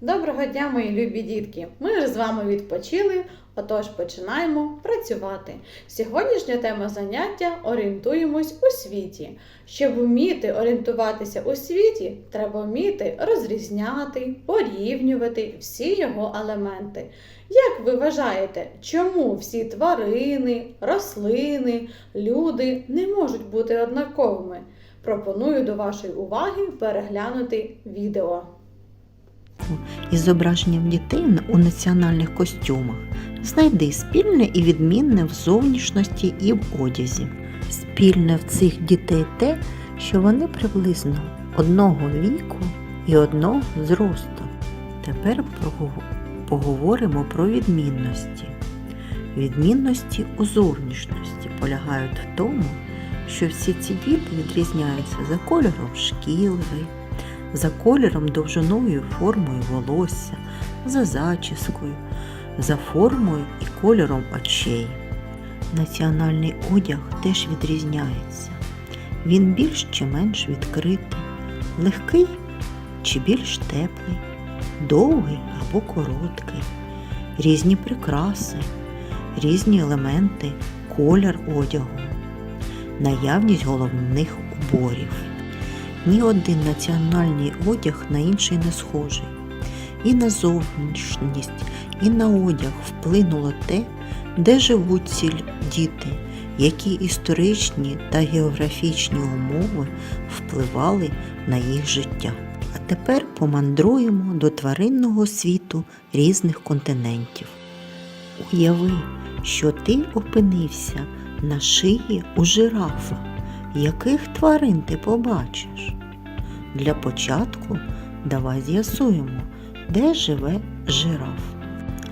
Доброго дня, мої любі дітки! Ми вже з вами відпочили, отож починаємо працювати. Сьогоднішня тема заняття орієнтуємось у світі. Щоб вміти орієнтуватися у світі, треба вміти розрізняти, порівнювати всі його елементи. Як ви вважаєте, чому всі тварини, рослини, люди не можуть бути однаковими? Пропоную до вашої уваги переглянути відео. Із зображенням дітей у національних костюмах. Знайди спільне і відмінне в зовнішності і в одязі. Спільне в цих дітей те, що вони приблизно одного віку і одного зросту. Тепер поговоримо про відмінності. Відмінності у зовнішності полягають в тому, що всі ці діти відрізняються за кольором шкіри, за кольором, довжиною формою волосся, за зачіскою, за формою і кольором очей. Національний одяг теж відрізняється. Він більш чи менш відкритий, легкий чи більш теплий, довгий або короткий, різні прикраси, різні елементи, колір одягу, наявність головних уборів. Ні один національний одяг на інший не схожий. І на зовнішність, і на одяг вплинуло те, де живуть ці діти, які історичні та географічні умови впливали на їх життя. А тепер помандруємо до тваринного світу різних континентів. Уяви, що ти опинився на шиї у жирафа. Яких тварин ти побачиш? Для початку давай з'ясуємо, де живе жираф.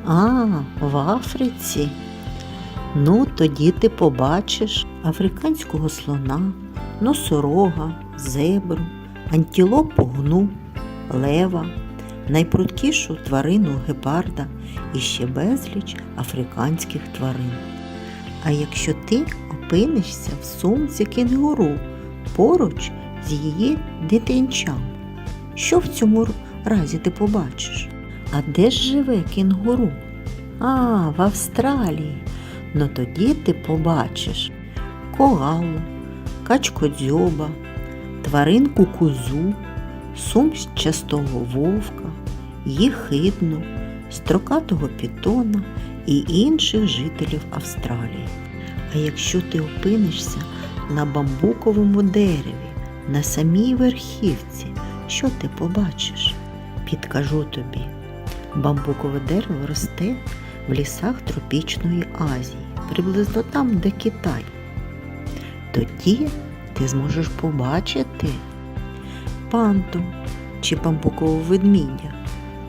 А, в Африці. Ну, тоді ти побачиш африканського слона, носорога, зебру, антилопу гну, лева, найпрудкішу тварину гепарда і ще безліч африканських тварин. А якщо ти опинишся в сумці кенгуру поруч з її дитинчам, що в цьому разі ти побачиш? А де ж живе кенгуру? А, в Австралії. Ну тоді ти побачиш коалу, качкодзьоба, тваринку кузу, сумчастого вовка, їхидну, строкатого пітона і інших жителів Австралії. А якщо ти опинишся на бамбуковому дереві, на самій верхівці, що ти побачиш? Підкажу тобі. Бамбукове дерево росте в лісах тропічної Азії, приблизно там, де Китай. Тоді ти зможеш побачити панду чи бамбукового ведмідя,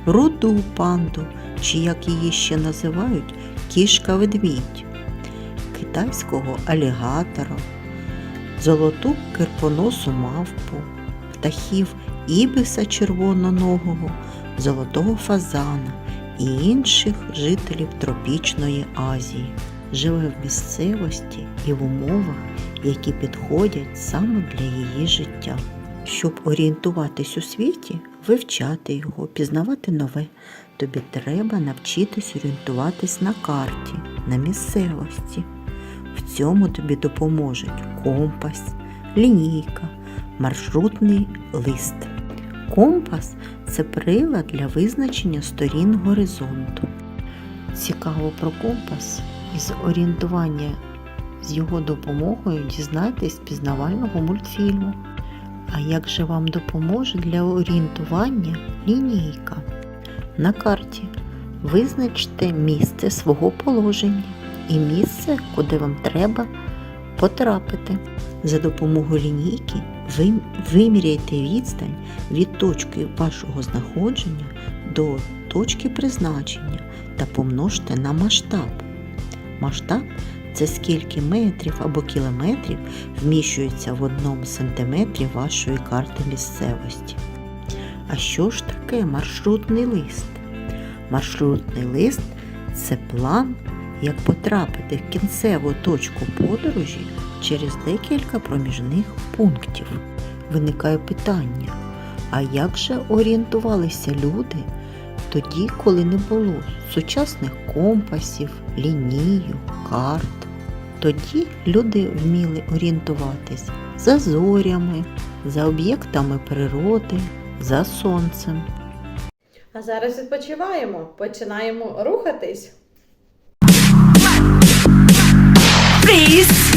руду панду, чи як її ще називають, кішка-ведмідь, китайського алігатора, золоту кирпоносу мавпу, птахів ібиса червононогого, золотого фазана і інших жителів тропічної Азії. Живе в місцевості і в умовах, які підходять саме для її життя. Щоб орієнтуватись у світі, вивчати його, пізнавати нове, тобі треба навчитись орієнтуватись на карті, на місцевості. В цьому тобі допоможуть компас, лінійка, маршрутний лист. Компас це прилад для визначення сторін горизонту. Цікаво про компас із орієнтування з його допомогою дізнайтесь пізнавального мультфільму. А як же вам допоможе для орієнтування лінійка? На карті визначте місце свого положення і місце, куди вам треба потрапити. За допомогою лінійки ви виміряйте відстань від точки вашого знаходження до точки призначення та помножте на масштаб. Масштаб це скільки метрів або кілометрів вміщується в одному сантиметрі вашої карти місцевості. А що ж таке маршрутний лист? Маршрутний лист це план, як потрапити в кінцеву точку подорожі через декілька проміжних пунктів. Виникає питання: а як же орієнтувалися люди тоді, коли не було сучасних компасів, лінійок, карт. Тоді люди вміли орієнтуватись за зорями, за об'єктами природи, за сонцем. А зараз відпочиваємо, починаємо рухатись. please.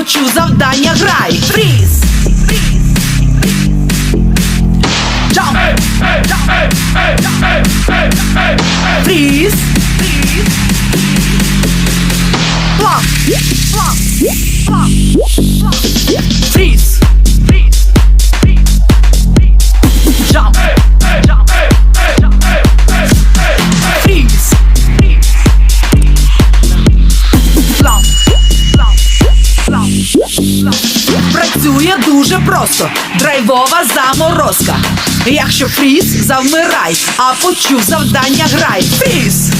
А почув завдання грай. Фріз! Джамп! Фріз! Плам! Плам! Плам! Плам! Заморозка. Якщо фріз, завмирай, а почув завдання грай. Фріз!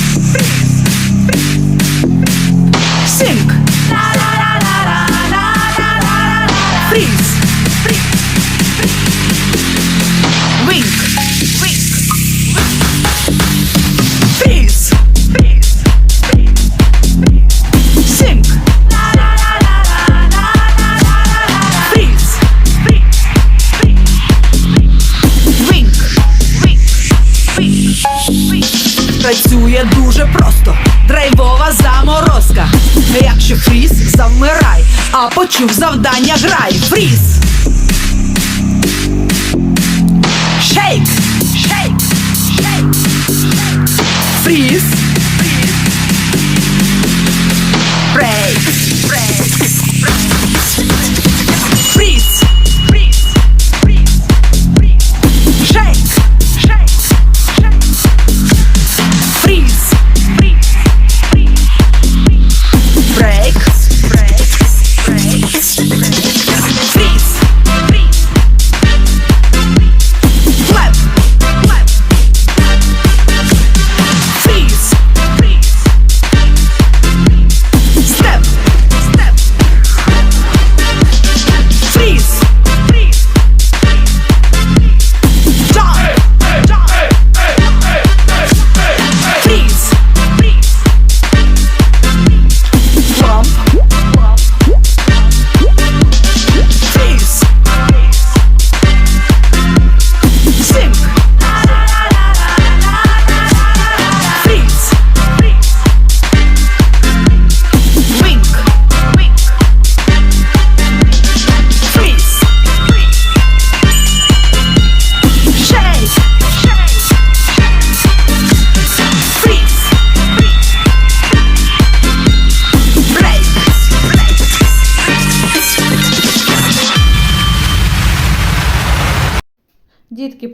Почув завдання грай. Фріз!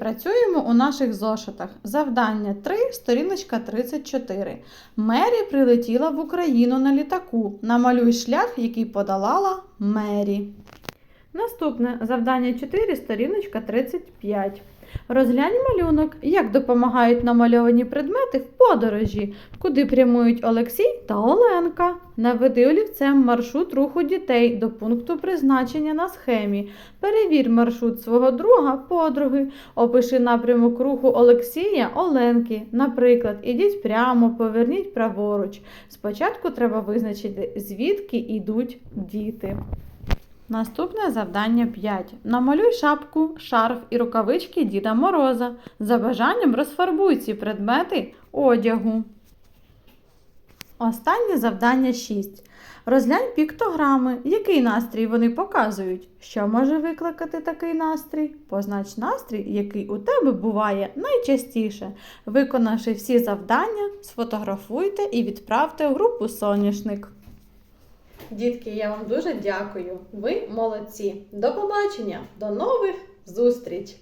Працюємо у наших зошитах. Завдання 3, сторіночка 34. Мері прилетіла в Україну на літаку. Намалюй шлях, який подолала Мері. Наступне завдання 4, сторіночка 35. Розглянь малюнок, як допомагають намальовані предмети в подорожі, куди прямують Олексій та Оленка. Наведи олівцем маршрут руху дітей до пункту призначення на схемі. Перевір маршрут свого друга, подруги. Опиши напрямок руху Олексія, Оленки. Наприклад, ідіть прямо, поверніть праворуч. Спочатку треба визначити, звідки йдуть діти. Наступне завдання 5. Намалюй шапку, шарф і рукавички Діда Мороза. За бажанням розфарбуй ці предмети одягу. Останнє завдання 6. Розглянь піктограми, який настрій вони показують. Що може викликати такий настрій? Познач настрій, який у тебе буває найчастіше. Виконавши всі завдання, сфотографуйте і відправте у групу Соняшник. Дітки, я вам дуже дякую. Ви молодці. До побачення, до нових зустріч!